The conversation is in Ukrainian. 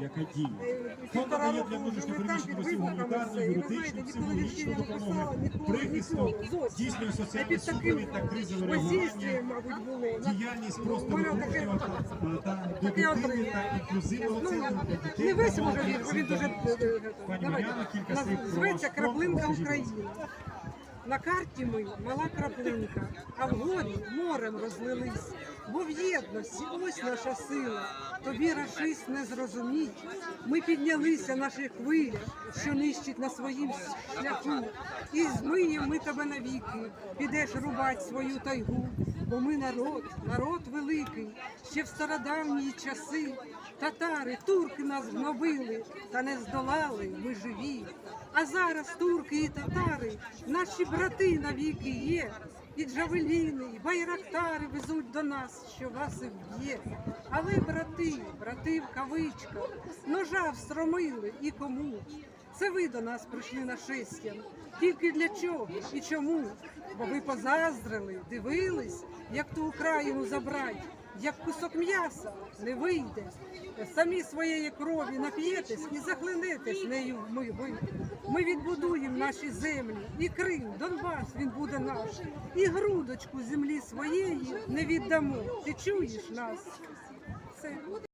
яка діє. Фонд надає для внутрішньо переміщених осіб гуманітарну, юридичну, психологічну допомогу, прихисток, здійснює соціальний супровід та кризове реагування, діяльність просто виховного та до дитини та інклюзивного центру для дітей. не весь може він, дуже... осіб. Пані Мар'яна, кілька слів про Зветься краплинка. України. На карті ми мала краплинка, а вгорі морем розлились. Бо в єдності ось наша сила. Тобі рашись не зрозуміть. Ми піднялися наші хвилі, що нищить на своїм шляху. І змиєм ми тебе навіки, підеш рубать свою тайгу. Бо ми народ, народ великий, ще в стародавні часи. Татари, турки нас гнобили, та не здолали, ми живі. А зараз турки і татари, наші брати навіки є. І джавеліни, і байрактари везуть до нас, що вас і вб'є. Але брати, брати в кавичках, ножа встромили і кому? Це ви до нас прийшли на нашестям. Тільки для чого і чому? Бо ви позаздрили, дивились, як ту Україну забрать, як кусок м'яса не вийде. Самі своєї крові нап'єтесь і захлинетесь нею. Ми, ви. ми відбудуємо наші землі, і Крим, Донбас, він буде наш, і грудочку землі своєї не віддамо. Ти чуєш нас? Це